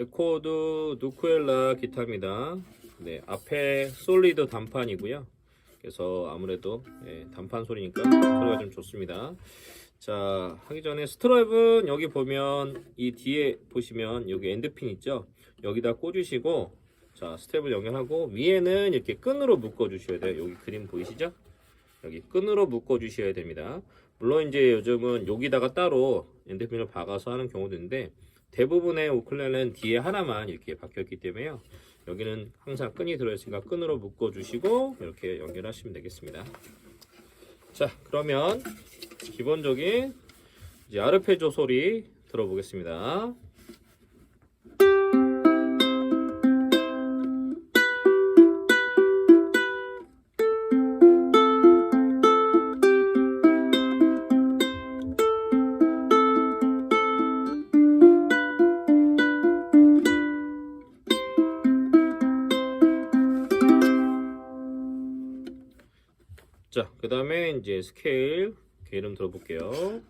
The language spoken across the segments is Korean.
에코드 누쿠엘라 기타입니다. 네, 앞에 솔리드 단판이고요. 그래서 아무래도 예, 단판 소리니까 소리가 좀 좋습니다. 자, 하기 전에 스트랩은 여기 보면 이 뒤에 보시면 여기 엔드핀 있죠? 여기다 꽂으시고 자, 스텝을 연결하고 위에는 이렇게 끈으로 묶어 주셔야 돼요. 여기 그림 보이시죠? 여기 끈으로 묶어 주셔야 됩니다. 물론 이제 요즘은 여기다가 따로 엔드핀을 박아서 하는 경우도 있는데 대부분의 우클렐레는 뒤에 하나만 이렇게 있기 때문에요. 여기는 항상 끈이 들어있으니까 끈으로 묶어 주시고 이렇게 연결하시면 되겠습니다. 자, 그러면 기본적인 이제 아르페조 소리 들어보겠습니다. 자, 그 다음에 이제 스케일 이렇게 이름 들어볼게요.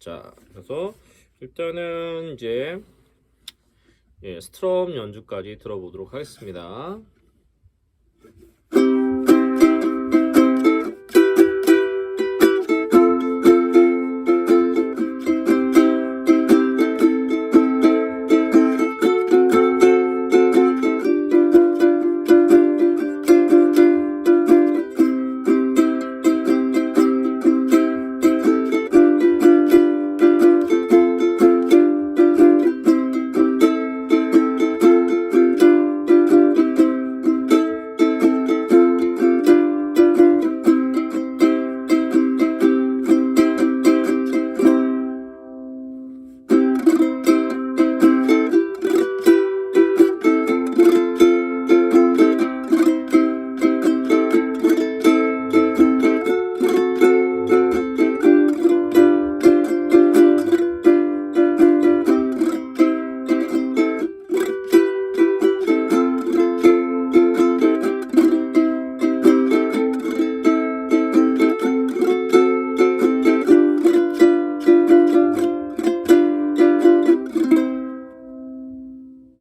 자, 그래서 일단은 이제 예, 스트럼 연주까지 들어보도록 하겠습니다.